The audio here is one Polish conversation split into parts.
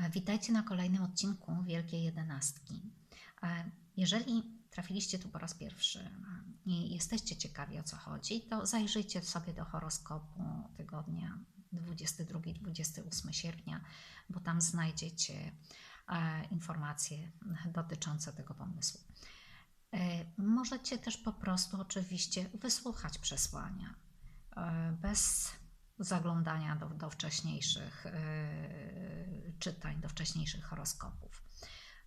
E, Witajcie na kolejnym odcinku Wielkiej Jedenastki. E, Jeżeli trafiliście tu po raz pierwszy e, i jesteście ciekawi o co chodzi, to zajrzyjcie sobie do horoskopu tygodnia 22-28 sierpnia, bo tam znajdziecie informacje dotyczące tego pomysłu. Możecie też po prostu oczywiście wysłuchać przesłania bez zaglądania do, do wcześniejszych e, czytań, do wcześniejszych horoskopów.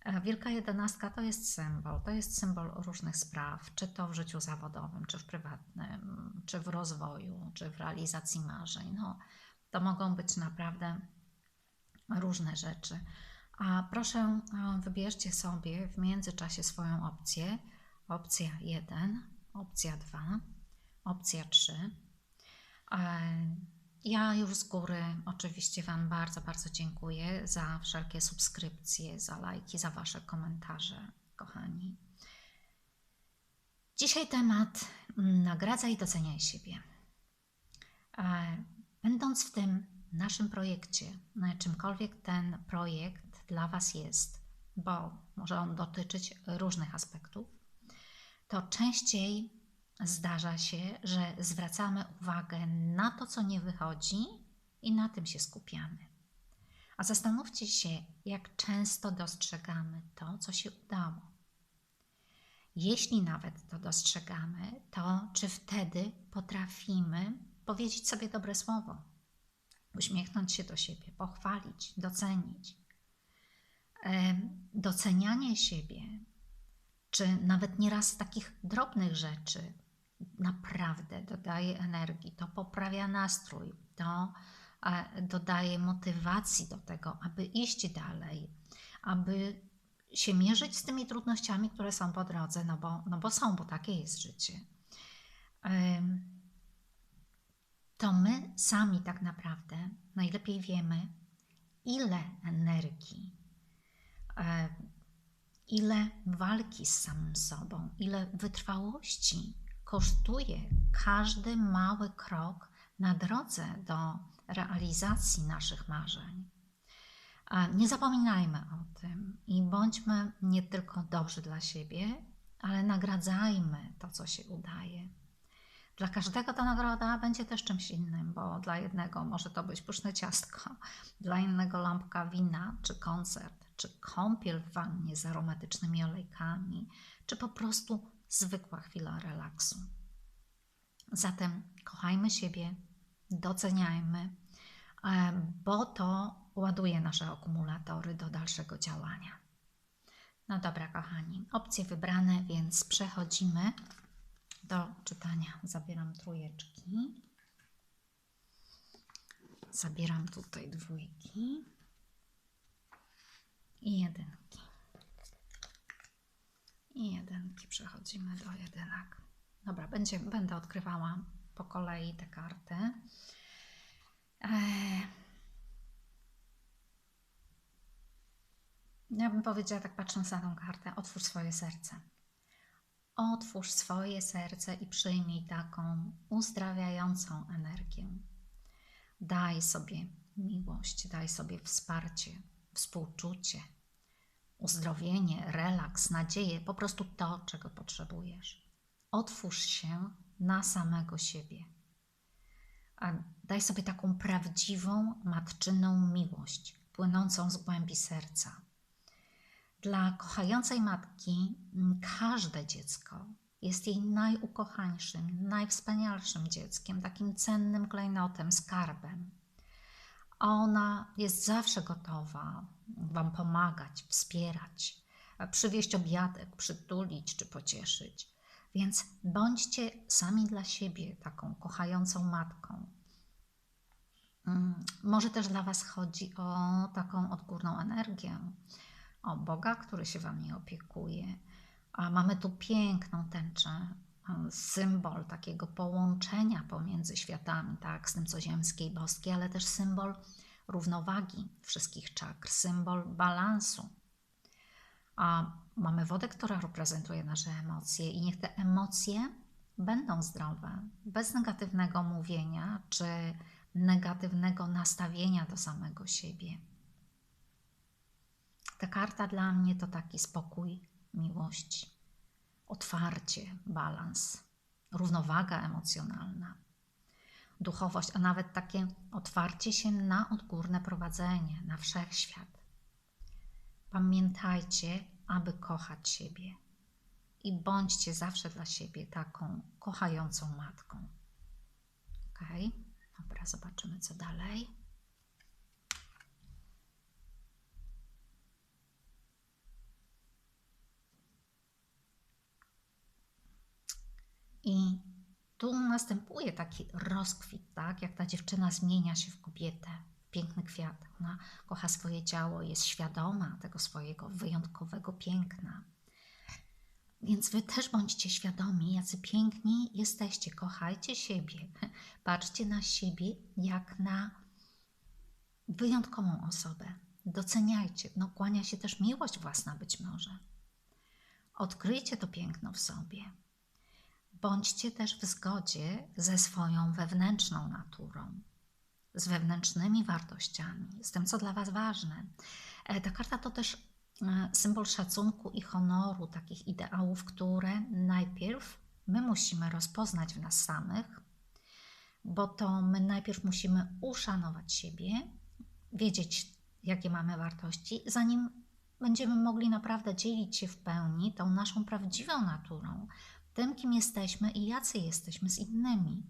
E, Wielka jedenastka to jest symbol, to jest symbol różnych spraw, czy to w życiu zawodowym, czy w prywatnym, czy w rozwoju, czy w realizacji marzeń. No, to mogą być naprawdę różne rzeczy. A proszę, e, wybierzcie sobie w międzyczasie swoją opcję. Opcja 1, opcja 2, opcja 3. Ja już z góry oczywiście Wam bardzo, bardzo dziękuję za wszelkie subskrypcje, za lajki, za Wasze komentarze, kochani. Dzisiaj temat mm, nagradza i doceniaj siebie. E, Będąc w tym naszym projekcie, no, czymkolwiek ten projekt dla Was jest, bo może on dotyczyć różnych aspektów, to częściej zdarza się, że zwracamy uwagę na to, co nie wychodzi i na tym się skupiamy. A zastanówcie się, jak często dostrzegamy to, co się udało. Jeśli nawet to dostrzegamy, to czy wtedy potrafimy powiedzieć sobie dobre słowo, uśmiechnąć się do siebie, pochwalić, docenić? Docenianie siebie, czy nawet nieraz takich drobnych rzeczy, naprawdę dodaje energii, to poprawia nastrój, to e, dodaje motywacji do tego, aby iść dalej, aby się mierzyć z tymi trudnościami, które są po drodze, no bo, no bo są, bo takie jest życie. To my sami tak naprawdę najlepiej wiemy, ile energii, e, ile walki z samym sobą, ile wytrwałości kosztuje każdy mały krok na drodze do realizacji naszych marzeń. Nie zapominajmy o tym i bądźmy nie tylko dobrzy dla siebie, ale nagradzajmy to, co się udaje. Dla każdego ta nagroda będzie też czymś innym, bo dla jednego może to być pyszne ciastko, dla innego lampka wina, czy koncert, czy kąpiel w wannie z aromatycznymi olejkami, czy po prostu zwykła chwila relaksu. Zatem kochajmy siebie, doceniajmy, e, bo to ładuje nasze akumulatory do dalszego działania. No dobra, kochani, opcje wybrane, więc przechodzimy do czytania. Zabieram trójeczki. Zabieram tutaj dwójki i jedynki. I jedynki. Przechodzimy do jedynek. Dobra, będzie, będę odkrywała po kolei te karty. Eee, ja bym powiedziała, tak patrząc na tą kartę, otwórz swoje serce. Otwórz swoje serce i przyjmij taką uzdrawiającą energię. Daj sobie miłość, daj sobie wsparcie, współczucie, uzdrowienie, relaks, nadzieję, po prostu to, czego potrzebujesz. Otwórz się na samego siebie. A daj sobie taką prawdziwą, matczyną miłość, płynącą z głębi serca. Dla kochającej matki każde dziecko jest jej najukochańszym, najwspanialszym dzieckiem, takim cennym klejnotem, skarbem. Ona jest zawsze gotowa Wam pomagać, wspierać, przywieźć obiadek, przytulić czy pocieszyć. Więc bądźcie sami dla siebie taką kochającą matką. Mm, Może też dla Was chodzi o taką odgórną energię, o Boga, który się Wami opiekuje. A mamy tu piękną tęczę, em, symbol takiego połączenia pomiędzy światami, tak, z tym co ziemskie i boskie, ale też symbol równowagi wszystkich czakr, symbol balansu. A mamy wodę, która reprezentuje nasze emocje, i niech te emocje będą zdrowe, bez negatywnego mówienia czy negatywnego nastawienia do samego siebie. Ta karta dla mnie to taki spokój, miłość, otwarcie, balans, równowaga emocjonalna, duchowość, a nawet takie otwarcie się na odgórne prowadzenie, na wszechświat. Pamiętajcie, aby kochać siebie i bądźcie zawsze dla siebie taką kochającą matką. Ok? Dobra, zobaczymy co dalej. I tu następuje taki rozkwit, tak? Jak ta dziewczyna zmienia się w kobietę, piękny kwiat. Ona kocha swoje ciało, jest świadoma tego swojego wyjątkowego piękna. Więc wy też bądźcie świadomi, jacy piękni jesteście. Kochajcie siebie. Patrzcie na siebie jak na wyjątkową osobę. Doceniajcie. No, kłania się też miłość własna być może. Odkryjcie to piękno w sobie. Bądźcie też w zgodzie ze swoją wewnętrzną naturą, z wewnętrznymi wartościami, z tym, co dla Was ważne. E, ta karta to też e, symbol szacunku i honoru, takich ideałów, które najpierw my musimy rozpoznać w nas samych, bo to my najpierw musimy uszanować siebie, wiedzieć, jakie mamy wartości, zanim będziemy mogli naprawdę dzielić się w pełni tą naszą prawdziwą naturą, tym, kim jesteśmy i jacy jesteśmy z innymi.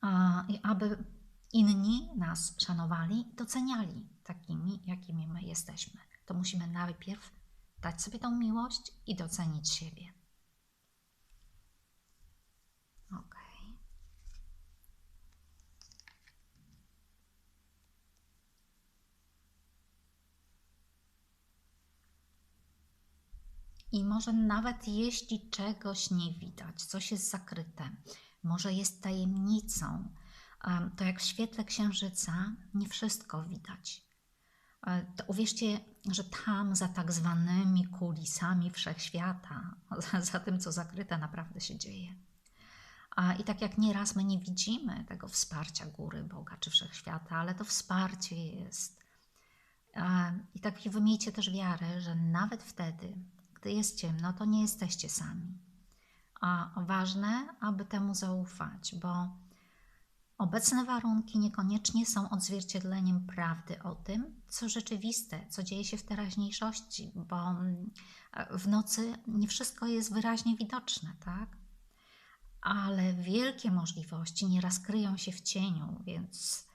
A, aby inni nas szanowali i doceniali takimi, jakimi my jesteśmy. To musimy najpierw dać sobie tą miłość i docenić siebie. Ok. I może nawet jeśli czegoś nie widać, coś jest zakryte, może jest tajemnicą, to jak w świetle księżyca nie wszystko widać. E, to uwierzcie, że tam za tak zwanymi kulisami wszechświata, za tym, co zakryte, naprawdę się dzieje. I tak jak nieraz my nie widzimy tego wsparcia góry, Boga czy wszechświata, ale to wsparcie jest. I tak wymiejcie też wiarę, że nawet wtedy, jest ciemno, to nie jesteście sami. A ważne, aby temu zaufać, bo obecne warunki niekoniecznie są odzwierciedleniem prawdy o tym, co rzeczywiste, co dzieje się w teraźniejszości, bo mm, w nocy nie wszystko jest wyraźnie widoczne, tak? Ale wielkie możliwości nieraz kryją się w cieniu, więc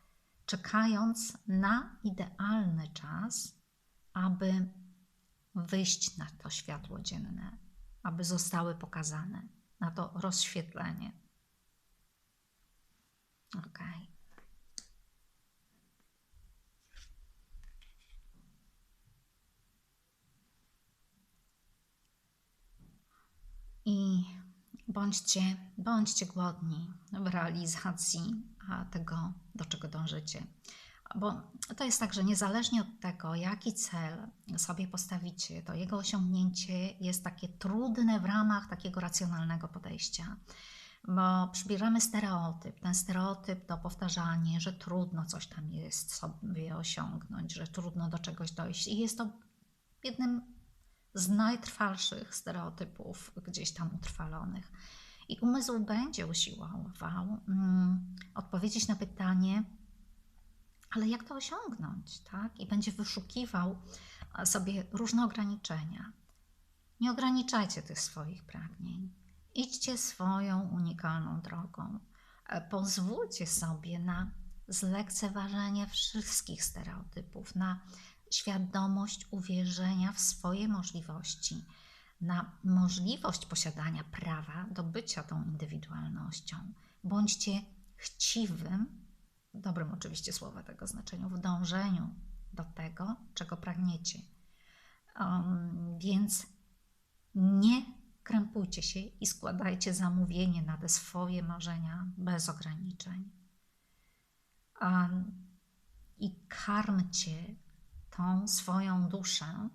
czekając na idealny czas, aby wyjść na to światło dzienne, aby zostały pokazane, na to rozświetlenie. Ok. I bądźcie, bądźcie głodni w realizacji tego, do czego dążycie. Bo to jest tak, że niezależnie od tego, jaki cel sobie postawicie, to jego osiągnięcie jest takie trudne w ramach takiego racjonalnego podejścia. Bo przybieramy stereotyp, ten stereotyp to powtarzanie, że trudno coś tam jest sobie osiągnąć, że trudno do czegoś dojść. I jest to jednym z najtrwalszych stereotypów gdzieś tam utrwalonych. I umysł będzie usiłował mm, odpowiedzieć na pytanie, ale jak to osiągnąć, tak? I będzie wyszukiwał sobie różne ograniczenia. Nie ograniczajcie tych swoich pragnień. Idźcie swoją unikalną drogą. E, pozwólcie sobie na zlekceważenie wszystkich stereotypów, na świadomość uwierzenia w swoje możliwości, na możliwość posiadania prawa do bycia tą indywidualnością. Bądźcie chciwym w dobrym oczywiście słowa tego znaczeniu, w dążeniu do tego, czego pragniecie. Um, więc nie krępujcie się i składajcie zamówienie na te swoje marzenia bez ograniczeń. Um, I karmcie tą swoją duszę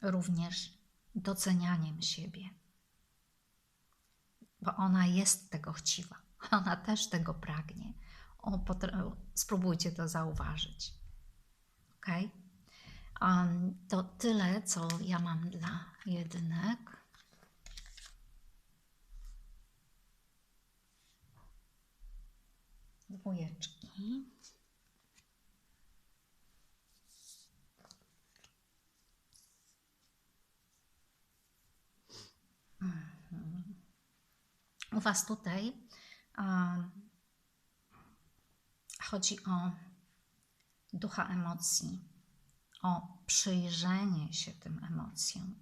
również docenianiem siebie, bo ona jest tego chciwa. Ona też tego pragnie. O, spróbujcie to zauważyć. Ok? Um, to tyle, co ja mam dla jedynek. Dwójeczki. Mhm. U Was tutaj chodzi o ducha emocji, o przyjrzenie się tym emocjom.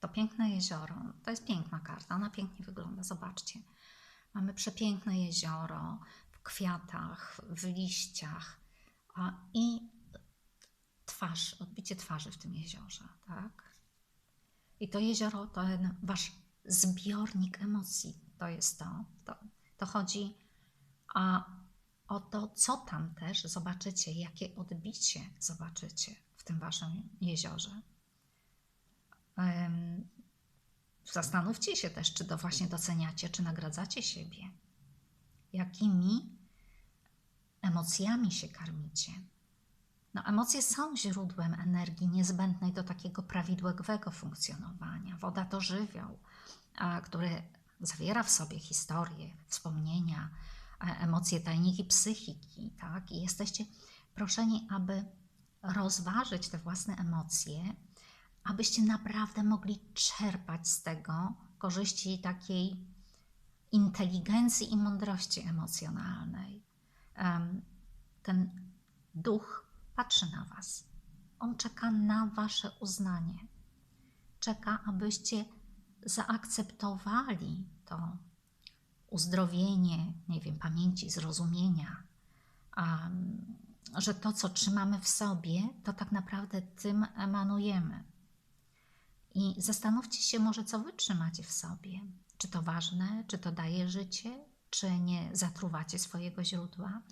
To piękne jezioro, to jest piękna karta, ona pięknie wygląda, zobaczcie. Mamy przepiękne jezioro w kwiatach, w liściach i twarz, odbicie twarzy w tym jeziorze, tak? I to jezioro to ten wasz zbiornik emocji, to jest to. To, to chodzi a, o to, co tam też zobaczycie, jakie odbicie zobaczycie w tym waszym jeziorze. Zastanówcie się też, czy to właśnie doceniacie, czy nagradzacie siebie. Jakimi emocjami się karmicie. No, emocje są źródłem energii niezbędnej do takiego prawidłowego funkcjonowania. Woda to żywioł, który zawiera w sobie historię, wspomnienia, e, emocje, tajniki psychiki. Tak? I jesteście proszeni, aby rozważyć te własne emocje, abyście naprawdę mogli czerpać z tego korzyści takiej inteligencji i mądrości emocjonalnej. Ten duch patrzy na Was. On czeka na Wasze uznanie. Czeka, abyście zaakceptowali to uzdrowienie, nie wiem, pamięci, zrozumienia, um, że to, co trzymamy w sobie, to tak naprawdę tym emanujemy. I zastanówcie się może, co wy trzymacie w sobie. Czy to ważne, czy to daje życie, czy nie zatruwacie swojego źródła.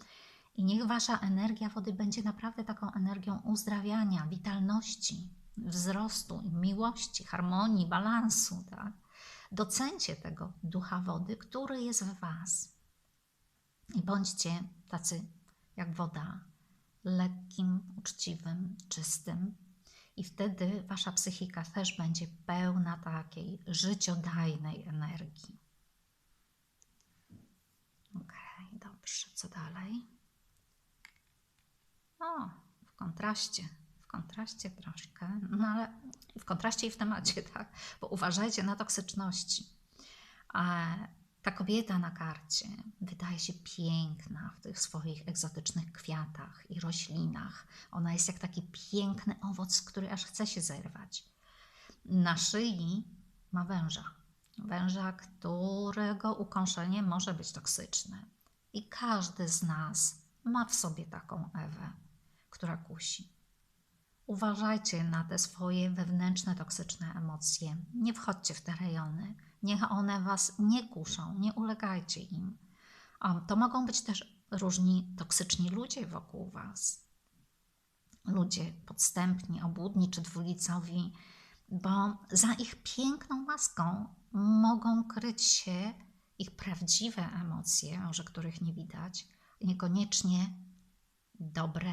I niech wasza energia wody będzie naprawdę taką energią uzdrawiania, witalności, wzrostu, miłości, harmonii, balansu. Tak? Docencie tego ducha wody, który jest w Was. I bądźcie tacy jak woda, lekkim, uczciwym, czystym. I wtedy Wasza psychika też będzie pełna takiej życiodajnej energii. Ok, dobrze, co dalej? O, w kontraście kontraście troszkę, no ale w kontraście i w temacie, tak? Bo uważajcie na toksyczności. Ta kobieta na karcie wydaje się piękna w tych swoich egzotycznych kwiatach i roślinach. Ona jest jak taki piękny owoc, który aż chce się zerwać. Na szyi ma węża. Węża, którego ukąszenie może być toksyczne. I każdy z nas ma w sobie taką Ewę, która kusi. Uważajcie na te swoje wewnętrzne toksyczne emocje. Nie wchodźcie w te rejony. Niech one Was nie kuszą, nie ulegajcie im. To mogą być też różni toksyczni ludzie wokół Was. Ludzie podstępni, obłudni czy dwulicowi, bo za ich piękną maską mogą kryć się ich prawdziwe emocje, może których nie widać, niekoniecznie dobre,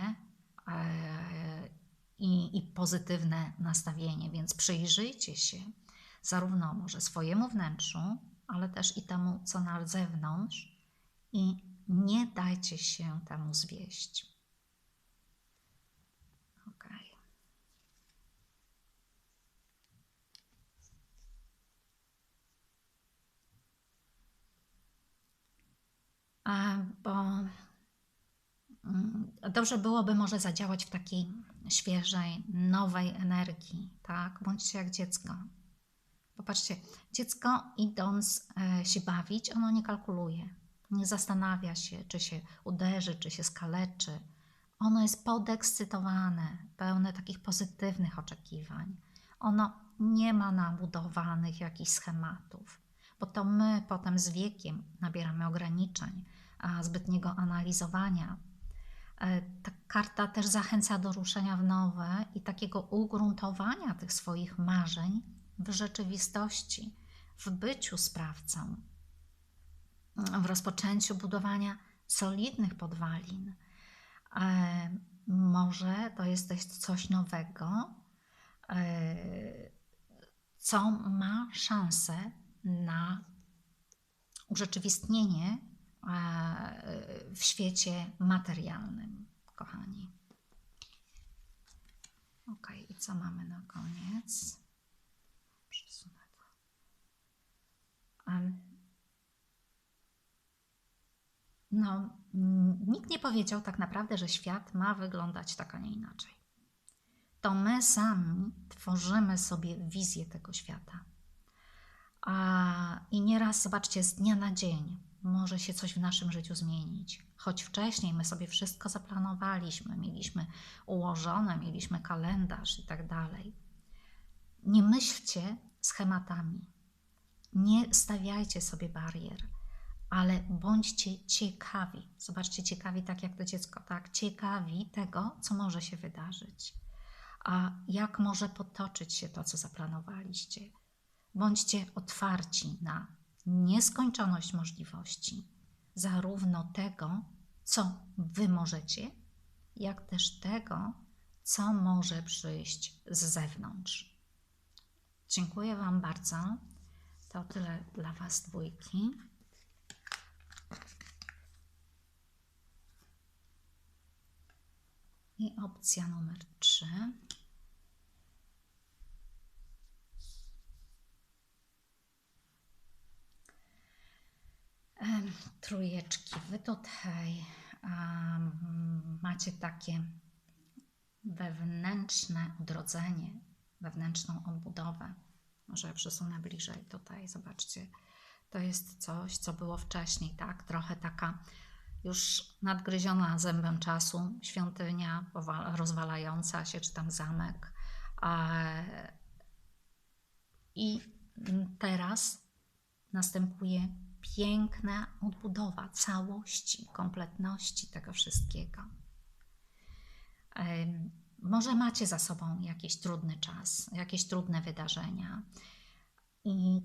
e, i, i pozytywne nastawienie, więc przyjrzyjcie się zarówno może swojemu wnętrzu, ale też i temu, co na zewnątrz i nie dajcie się temu zwieść. Bo mm, dobrze byłoby może zadziałać w takiej świeżej, nowej energii, tak? Bądźcie jak dziecko. Popatrzcie, dziecko idąc e, się bawić, ono nie kalkuluje, nie zastanawia się, czy się uderzy, czy się skaleczy. Ono jest podekscytowane, pełne takich pozytywnych oczekiwań. Ono nie ma nabudowanych jakichś schematów, bo to my potem z wiekiem nabieramy ograniczeń, a zbytniego analizowania ta karta też zachęca do ruszenia w nowe i takiego ugruntowania tych swoich marzeń w rzeczywistości, w byciu sprawcą, w rozpoczęciu budowania solidnych podwalin. E, może to jest coś nowego, e, co ma szansę na urzeczywistnienie e, w świecie materialnym, kochani. Ok, i co mamy na koniec? Przesunę to. No, nikt nie powiedział tak naprawdę, że świat ma wyglądać tak, a nie inaczej. To my sami tworzymy sobie wizję tego świata. A, I nieraz, zobaczcie, z dnia na dzień może się coś w naszym życiu zmienić. Choć wcześniej my sobie wszystko zaplanowaliśmy, mieliśmy ułożone, mieliśmy kalendarz i tak dalej. Nie myślcie schematami. Nie stawiajcie sobie barier, ale bądźcie ciekawi. Zobaczcie, ciekawi tak jak to dziecko, tak? Ciekawi tego, co może się wydarzyć, a jak może potoczyć się to, co zaplanowaliście. Bądźcie otwarci na nieskończoność możliwości, zarówno tego, co Wy możecie, jak też tego, co może przyjść z zewnątrz. Dziękuję Wam bardzo. To tyle dla Was dwójki. I opcja numer 3. Trójeczki, wy tutaj um, macie takie wewnętrzne odrodzenie, wewnętrzną odbudowę. Może przesunę bliżej tutaj, zobaczcie. To jest coś, co było wcześniej, tak? Trochę taka już nadgryziona zębem czasu, świątynia rozwalająca się, czy tam zamek. I teraz następuje piękna odbudowa całości, kompletności tego wszystkiego. Może macie za sobą jakiś trudny czas, jakieś trudne wydarzenia i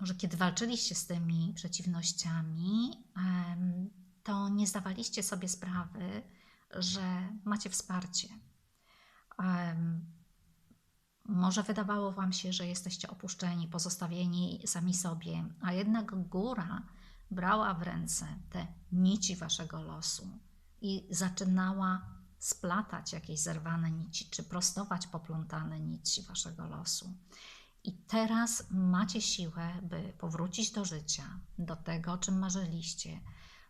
może kiedy walczyliście z tymi przeciwnościami, to nie zdawaliście sobie sprawy, że macie wsparcie. Może wydawało Wam się, że jesteście opuszczeni, pozostawieni sami sobie, a jednak góra brała w ręce te nici Waszego losu i zaczynała splatać jakieś zerwane nici, czy prostować poplątane nici Waszego losu. I teraz macie siłę, by powrócić do życia, do tego, o czym marzyliście,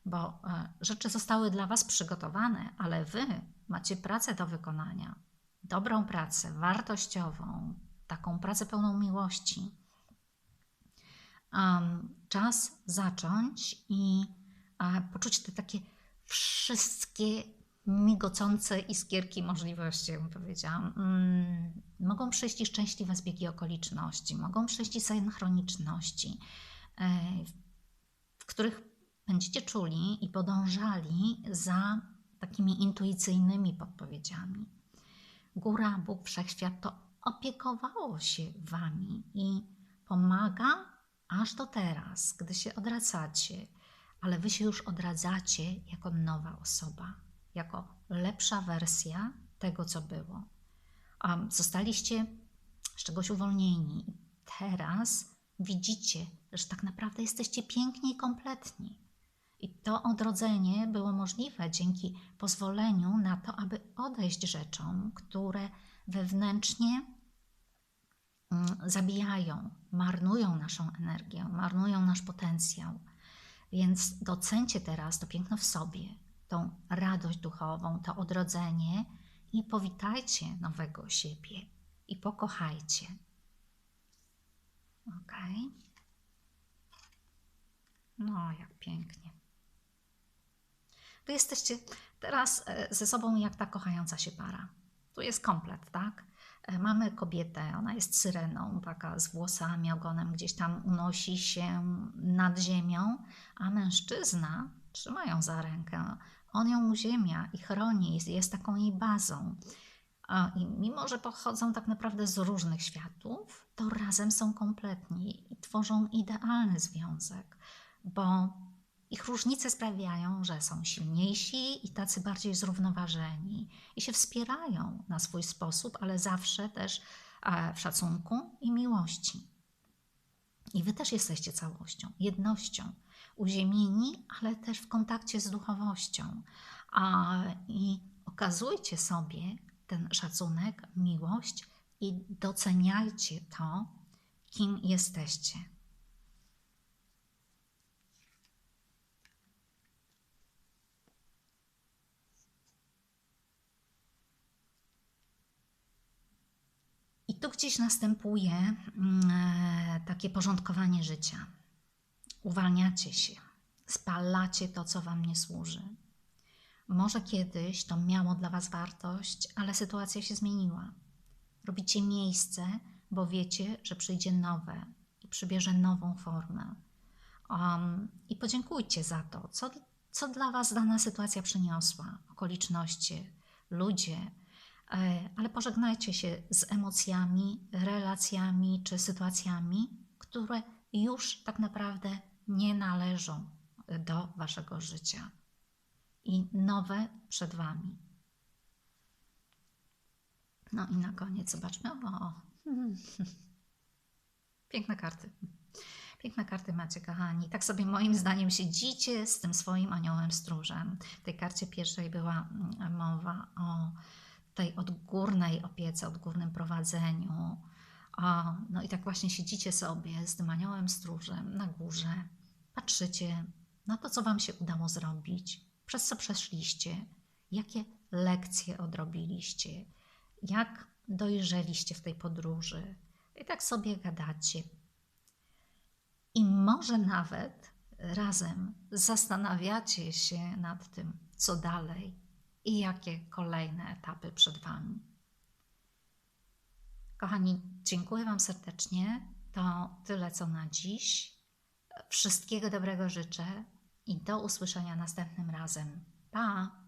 bo e, rzeczy zostały dla Was przygotowane, ale Wy macie pracę do wykonania. Dobrą pracę, wartościową, taką pracę pełną miłości. Um, czas zacząć i a, poczuć te takie wszystkie migocące iskierki możliwości, bym powiedziała. Mm, mogą przyjść i szczęśliwe zbiegi okoliczności, mogą przyjść i synchroniczności, e, w których będziecie czuli i podążali za takimi intuicyjnymi podpowiedziami. Góra, Bóg, Wszechświat to opiekowało się Wami i pomaga aż do teraz, gdy się odradzacie, ale Wy się już odradzacie jako nowa osoba, jako lepsza wersja tego, co było. Um, zostaliście z czegoś uwolnieni. Teraz widzicie, że tak naprawdę jesteście piękni i kompletni. I to odrodzenie było możliwe dzięki pozwoleniu na to, aby odejść rzeczom, które wewnętrznie mm, zabijają, marnują naszą energię, marnują nasz potencjał. Więc docencie teraz to piękno w sobie, tą radość duchową, to odrodzenie i powitajcie nowego siebie i pokochajcie. Ok? No, jak pięknie. Wy jesteście teraz e, ze sobą jak ta kochająca się para. Tu jest komplet, tak? E, mamy kobietę, ona jest syreną, taka z włosami, ogonem gdzieś tam unosi się nad ziemią, a mężczyzna trzyma ją za rękę. On ją uziemia i chroni, jest, jest taką jej bazą. I mimo, że pochodzą tak naprawdę z różnych światów, to razem są kompletni i tworzą idealny związek, bo Ich różnice sprawiają, że są silniejsi i tacy bardziej zrównoważeni i się wspierają na swój sposób, ale zawsze też e, w szacunku i miłości. I wy też jesteście całością, jednością, uziemieni, ale też w kontakcie z duchowością. A, I okazujcie sobie ten szacunek, miłość i doceniajcie to, kim jesteście. I tu gdzieś następuje mm, e, takie porządkowanie życia. Uwalniacie się, spalacie to, co Wam nie służy. Może kiedyś to miało dla Was wartość, ale sytuacja się zmieniła. Robicie miejsce, bo wiecie, że przyjdzie nowe i przybierze nową formę. Um, I podziękujcie za to, co, co dla Was dana sytuacja przyniosła, okoliczności, ludzie, ale pożegnajcie się z emocjami, relacjami czy sytuacjami, które już tak naprawdę nie należą do Waszego życia i nowe przed Wami. No i na koniec zobaczmy. O, piękne karty. Piękne karty macie, kochani. Tak sobie moim zdaniem siedzicie z tym swoim aniołem stróżem. W tej karcie pierwszej była mowa o tej odgórnej opiece, odgórnym prowadzeniu. O, no i tak właśnie siedzicie sobie z tym aniołem stróżem na górze, patrzycie na to, co Wam się udało zrobić, przez co przeszliście, jakie lekcje odrobiliście, jak dojrzeliście w tej podróży. I tak sobie gadacie. I może nawet razem zastanawiacie się nad tym, co dalej i jakie kolejne etapy przed Wami. Kochani, dziękuję Wam serdecznie. To tyle co na dziś. Wszystkiego dobrego życzę i do usłyszenia następnym razem. Pa!